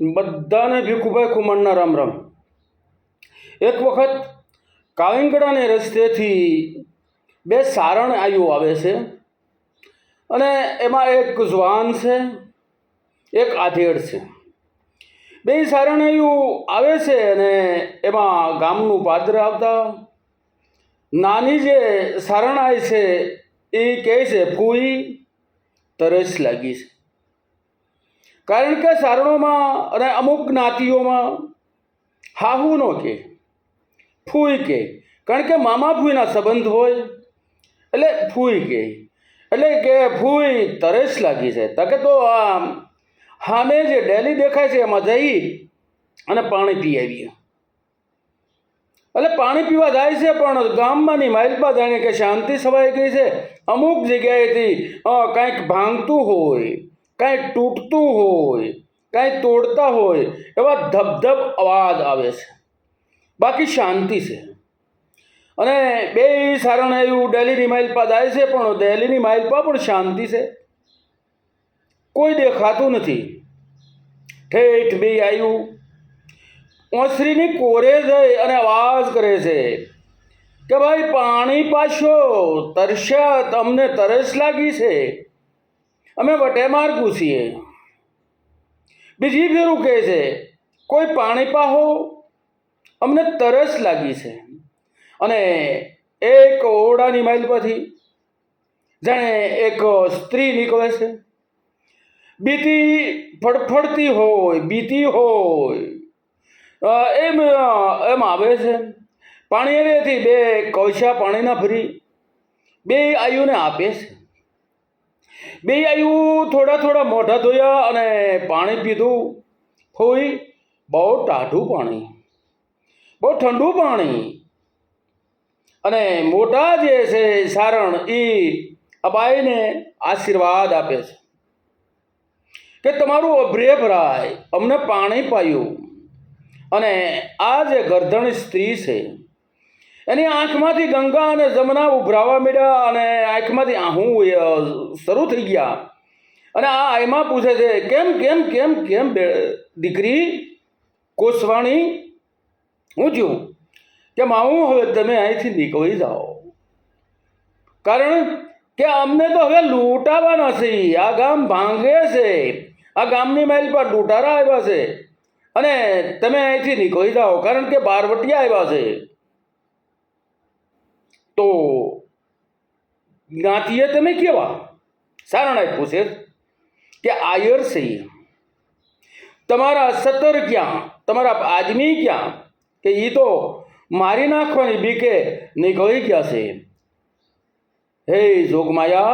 બધાને ભીખુભાઈ ખુમણના રામ રામ. એક વખત કાવિંગડાને રસ્તેથી બે સારણ આયુ આવે છે અને એમાં એક જવાન છે, એક આધેડ છે. બે સારણ આયુ આવે છે અને એમાં ગામનું પાદર આવતા નાની જે સારણાય છે, એ કહે છે ફૂઈ તરસ લાગી છે. કારણ કે સારણોમાં અને અમુક જ્ઞાતિઓમાં હાહુ નો કે, ફૂઈ કે. કારણ કે મામા ફૂઈના સંબંધ હોય, એટલે ફૂઈ કે. એટલે કે ફૂઈ તરેશ લાગી છે. તકે તો આમ સામે જે ડેલી દેખાય છે એમાં જઈ અને પાણી પી આવીએ. એટલે પાણી પીવા જાય છે, પણ ગામમાંની માઇલપા જાણે કે શાંતિ સવાઈ ગઈ છે. અમુક જગ્યાએથી કાંઈક ભાંગતું હોય કાંઈક તૂટતું હોય, કાંઈ તોડતા હોય, એવા ધબધબ અવાજ આવે છે. બાકી શાંતિ છે. અને બે સારણ એવું માઇલ પર જાય છે, પણ દિલ્હીની માઇલ પર પણ શાંતિ છે. કોઈ દેખાતું નથી. ઠેઠ બે આવ્યું ઓસરીની કોરે જઈ અને અવાજ કરે છે કે, ભાઈ, પાણી પાછો તરસ્યા, તમને તરસ લાગી છે. અમે વટેમાર પૂછીએ બીજી ફેરું કહે છે, કોઈ પાણી પાહો, અમને તરસ લાગી છે. અને એક ઓરડાની માઇલ પરથી જાણે એક સ્ત્રી નીકળે છે. બીતી ફડફડતી હોય, બીતી હોય. એમ એમ આવે છે. પાણી એરેથી બે કવશા પાણીના ભરી બે આયુને આપે છે. બે આવ્યું થોડા થોડા મોઢા ધોયા અને પાણી પીધું. ફોઈ, બહુ ટાઢું પાણી. બહુ ઠંડુ પાણી. અને મોટા જે છે, સારણ એ અબાઈને આશીર્વાદ આપે છે. કે તમારું અભ્રે ભરાય અમને પાણી પાયું. અને આ જે ગરદણ સ્ત્રી છે એની આંખમાંથી ગંગા અને જમના ઉભરાવા માંડ્યા અને આંખમાંથી આહું શરૂ થઈ ગયા. અને આ આયમાં પૂછે છે, કેમ કેમ કેમ કેમ દીકરી કોસવાણી? હું છું. કે માવું હવે તમે અહીંથી નીકળી જાઓ. કારણ કે અમને તો હવે લૂંટાવાના છે. આ ગામ ભાંગે છે. આ ગામની મહેલ પર લૂંટારા આવ્યા છે. અને તમે અહીંથી નીકળી જાઓ. કારણ કે બારવટિયા આવ્યા છે. તો જ્ઞાતિએ તમે કેવા? સારણાએ પૂછે કે આયર સહી તમારા સત્તર ક્યાં? તમારા આદમી ક્યાં? કે એ તો મારી નાખવાની બીકે નીકળી ગયા છે. હે જોગમાયા,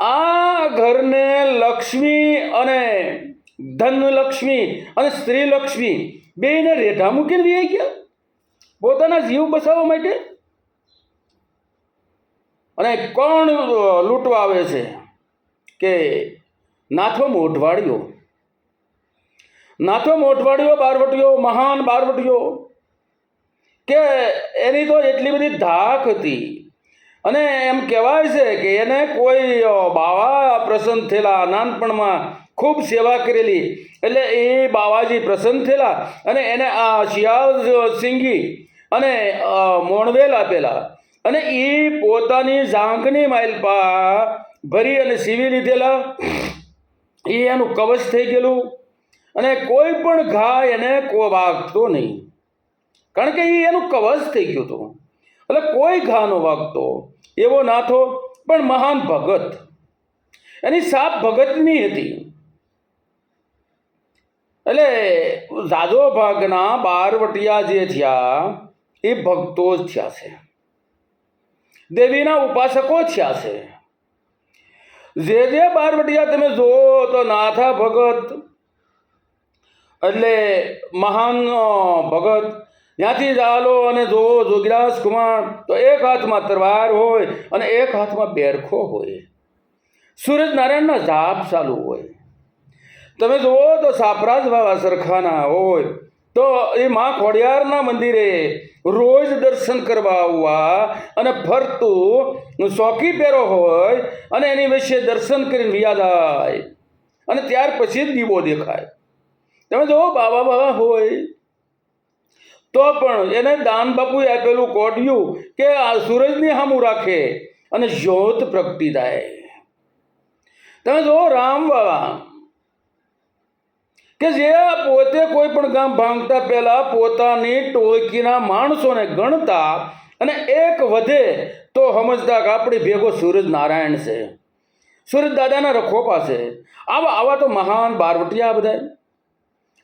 આ ઘરને લક્ષ્મી અને ધનલક્ષ્મી અને સ્ત્રીલક્ષ્મી બેને રેઢા મૂકીને વી ગયા? પોતાના જીવ બચાવવા માટે? અને કોણ લૂંટવા આવે છે? કે નાથો મોઢવાડિયો? નાથો મોઢવાડિયો, બારવટીઓ, મહાન બારવટીઓ? કે એની તો એટલી બધી ધાક હતી. અને એમ કહેવાય છે કે એને કોઈ બાવા પ્રસન્ન થયેલા, નાનપણમાં ખૂબ સેવા કરેલી. એટલે એ બાવાજી પ્રસન્ન થયેલા અને એને આ શિયાળ સિંગી અને મોણવેલ આપેલા. અને એ પોતાની ઝાંકની માઇલપા ભરી અને સીવી લીધેલા. એ એનું કવચ થઈ ગયેલું. અને કોઈ પણ ઘા એને કો વાગતો નહીં. કારણ કે એ એનું કવચ થઈ ગયું હતું. એટલે કોઈ ઘા ન વાગતો. એવો નાથો, પણ મહાન ભગત. એની સાપ ભગતની હતી. એટલે જાજો ભાગના બારવટિયા જે થયા એ ભક્તો જ થયા છે. દેવીના ઉપાસકો થયા છે. જે જે બારવટિયા તમે જુઓ તો નાથા ભગત એટલે મહાન ભગત. ત્યાંથી ચાલો અને જુઓ જોગીરાજ કુમાર તો એક હાથમાં તરવાર હોય અને એક હાથમાં બેરખો હોય. સૂરજનારાયણના જાપ ચાલુ હોય. તમે જુઓ તો સાપરાજ બાબા સરખાના હોય. તો એ મા ખોડિયારના મંદિરે રોજ દર્શન કરવા આવવા અને ફરતું શોખી પહેરો હોય અને એની વિશે દર્શન કરીને યાદ આવે અને ત્યાર પછી દીવો દેખાય. તમે જો બાબા બાબા હોય. તો પણ એને દાન બાપુએ આપેલું કોડ્યું કે આ સૂરજની સામું રાખે અને જ્યોત પ્રગટી થાય તમે જો રામ બાબા કે જે પોતે કોઈ પણ ગામ ભાંગતા પહેલા પોતાની ટોળકીના માણસોને ગણતા અને એક વધે તો સમજતા કે આપણી ભેગો સૂરજ નારાયણ છે. સૂરજ દાદાના રખો પાસે આવા આવા તો મહાન બારવટિયા બધા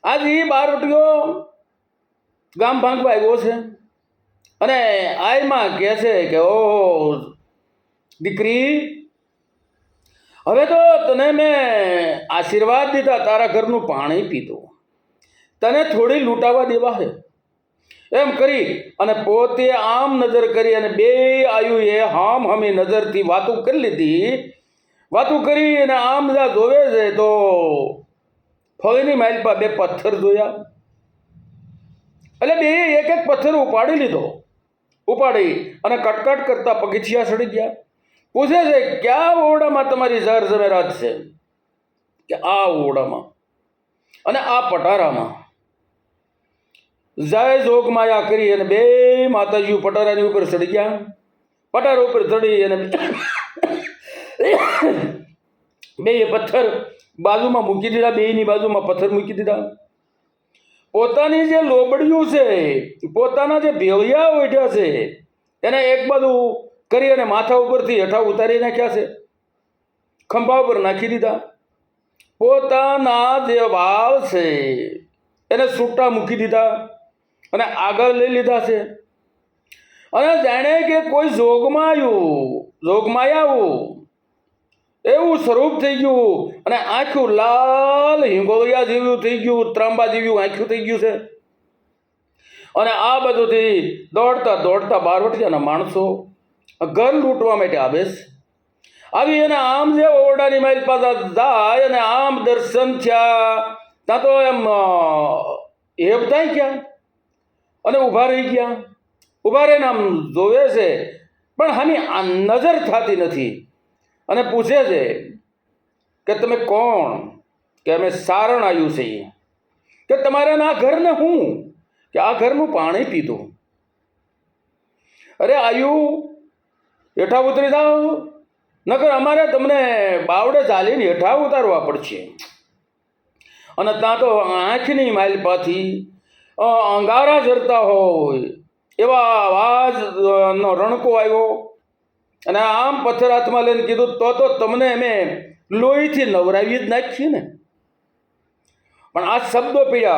આજ એ બારવટીઓ ગામ ભાંગવા આવ્યો છે. અને આયમાં કહે છે કે ઓ દીકરી હવે તો તને મેં આશીર્વાદ દીધા, તારા ઘરનું પાણી પીધું. તને થોડી લૂંટાવા દેવા છે એમ કરી અને પોતે આમ નજર કરી અને બે આયુએ હામ હમી નજરથી વાતો કરી લીધી. વાતો કરી અને આમ બધા જોવે છે તો ફળીની માઇલપા બે પથ્થર જોયા. એટલે બે એક એક પથ્થર ઉપાડી લીધો. ઉપાડી અને કટકટ કરતા પગથિયા સડી ગયા. પૂછે છે, કયા ઓરડામાં તમારી ઝર ઝમેરાત છે? કે આ ઓરડામાં. અને આ પટારામાં. જય જોગ માયા કરી અને બે માતાજીઓ પટારાની ઉપર ચડી ગયા. પટારા ઉપર ચડી અને બે પથ્થર બાજુમાં મૂકી દીધા બેની બાજુમાં પથ્થર મૂકી દીધા. પોતાની જે લોબડિયું છે, પોતાના જે ભેળિયા ઉઠ્યા છે, એને એક બાજુ કરી અને માથા ઉપરથી હેઠા ઉતારી નાખ્યા છે. ખંભા ઉપર નાખી દીધા. પોતાના જે વાવ છે, એને છૂટા મૂકી દીધા અને આગળ લઈ લીધા છે. અને જાણે કે કોઈ જોગમાં આવ્યું જોગમાં આવ્યું એવું સ્વરૂપ થઈ ગયું અને આખું લાલ હિંગોળિયા જેવું થઈ ગયું, ત્રાંબા જેવું આખું થઈ ગયું છે. અને આ બધુંથી દોડતા દોડતા બારવટિયાના માણસો ઘર લૂંટવા માટે આવે છે. આવી અને આમ જે ઓરડાની માઇલ પાસે જાય અને આમ દર્શન થયા, ત્યાં તો એમ હેબતાય ગયા અને ઊભા રહી ગયા. ઊભા રહીને આમ જોવે છે, પણ હાની આ નજર થતી નથી. અને પૂછે છે કે તમે કોણ? કે અમે સારણ આવ્યું છે કે તમારે આ ઘરને હું? કે આ ઘરનું પાણી પીધું. અરે આયુ હેઠા ઉતરી જાઓ. નકર અમારે તમને બાવડે ચાલીને હેઠા ઉતારવા પડશે. અને ત્યાં તો આંખની અ, અંગારા ઝરતા હોય એવા અવાજનો રણકો આવ્યો. અને આમ પથ્થર હાથમાં લઈને કીધું તો તો તમને અમે લોહીથી નવરાવી જ નાખીએ ને. પણ આ શબ્દો પીડ્યા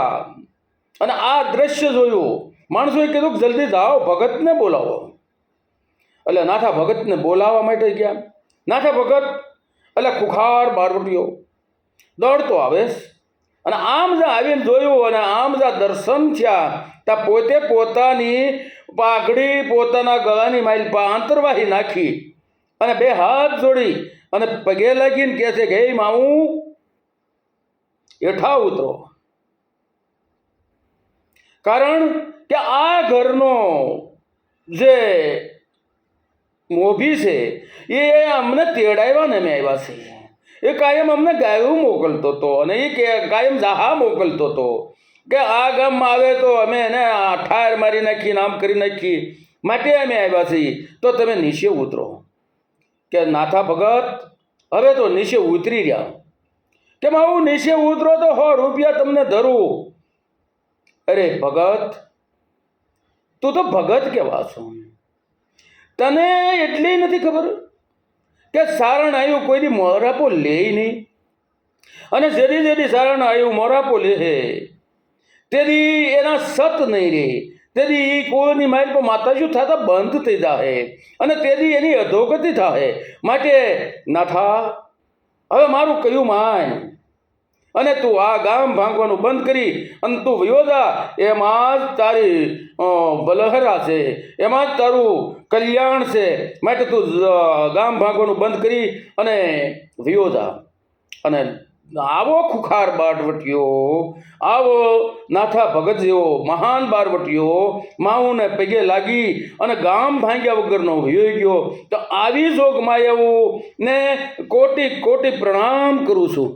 અને આ દ્રશ્ય જોયું. માણસોએ કીધું કે જલ્દી જાઓ ભગતને બોલાવો. એટલે નાથા ભગતને બોલાવવા માટે ગયા. નાથા ભગત, એટલે ખુખાર બારવટીઓ દોડતો આવે અને આમ જ આવીને જોયું અને આમ જ દર્શન થયા. ત્યાં પોતે પોતાની પાઘડી પોતાના ગળાની માઇલ આંતરવાહી નાખી. અને બે હાથ જોડી અને પગે લાગીને કહે છે કે, હે માવું હેઠા ઉતરો. કારણ કે આ ઘરનો જે મોભી છે. એ અમને તેડાવ્યા ને અમે આવ્યા છે. એ કાયમ અમને ગાયું મોકલતો હતો અને એ કાયમ જાહા મોકલતો હતો કે આ ગામમાં આવે તો અમે એને ઠાર મારી નાખી, નામ કરી નાખી. માટે અમે આવ્યા છીએ. તો તમે નીચે ઉતરો. કે નાથા ભગત, હવે તો નીચે ઉતરી રહ્યા. કે હું નીચે ઉતરો તો હો રૂપિયા તમને ધરું. અરે ભગત, તું તો ભગત કેવા છો તને એટલી નથી ખબર કે સારણ આવ્યું કોઈ દી મોરાપો લે નહીં? અને જેથી જેથી સારણ આવ્યું મોરાપો લે તેદી એના સત નહીં રે. તેથી એ કોઈની માઇલ પર માતાજી થતા બંધ થઈ જાય અને તેથી એની અધોગતિ થાય માટે નાથા હવે મારું કયું માન? અને તું આ ગામ ભાંગવાનું બંધ કરી અને તું વયોજા એમાં જ તારી બલહરા છે. એમાં જ તારું કલ્યાણ છે. માટે તું ગામ ભાંગવાનું બંધ કરી અને વયોજા અને આવો ખુખાર બારવટીઓ આવો નાથા ભગત જેવો મહાન બારવટીઓ માઉને પગે લાગી અને ગામ ભાંગ્યા વગરનો વયો ગયો. તો આવી જોગ માયાઓ ને કોટી કોટી પ્રણામ કરું છું.